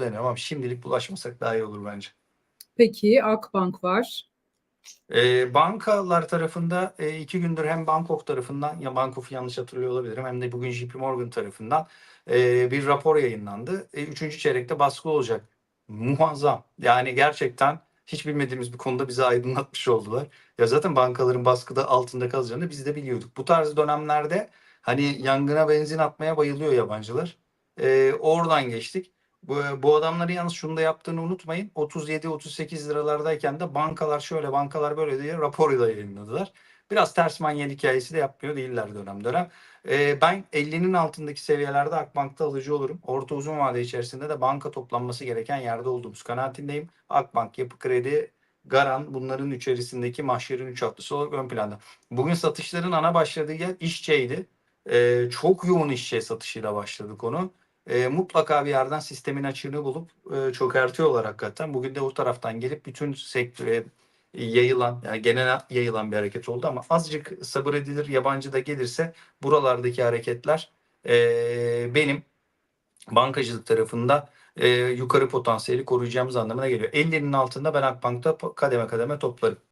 deniyorum ama şimdilik bulaşmasak daha iyi olur bence. Peki Akbank var. E, bankalar tarafında e, iki gündür hem Bangkok tarafından ya Bangkok'u yanlış hatırlıyor olabilirim hem de bugün JP Morgan tarafından e, bir rapor yayınlandı. E, üçüncü çeyrekte baskı olacak. Muazzam. Yani gerçekten hiç bilmediğimiz bir konuda bizi aydınlatmış oldular. Ya zaten bankaların baskıda altında kalacağını biz de biliyorduk. Bu tarz dönemlerde hani yangına benzin atmaya bayılıyor yabancılar. E, oradan geçtik. Bu, bu adamların yalnız şunu da yaptığını unutmayın. 37-38 liralardayken de bankalar şöyle bankalar böyle diye rapor da yayınladılar. Biraz ters manyel hikayesi de yapmıyor değiller dönem dönem. Ee, ben 50'nin altındaki seviyelerde Akbank'ta alıcı olurum. Orta uzun vade içerisinde de banka toplanması gereken yerde olduğumuz kanaatindeyim. Akbank, Yapı Kredi, Garan bunların içerisindeki mahşerin üç atlısı olarak ön planda. Bugün satışların ana başladığı yer işçeydi. Ee, çok yoğun işçe satışıyla başladı konu e, mutlaka bir yerden sistemin açığını bulup e, çökertiyorlar hakikaten. Bugün de o taraftan gelip bütün sektöre yayılan, yani genel yayılan bir hareket oldu ama azıcık sabır edilir. Yabancı da gelirse buralardaki hareketler e, benim bankacılık tarafında e, yukarı potansiyeli koruyacağımız anlamına geliyor. 50'nin altında ben Akbank'ta kademe kademe toplarım.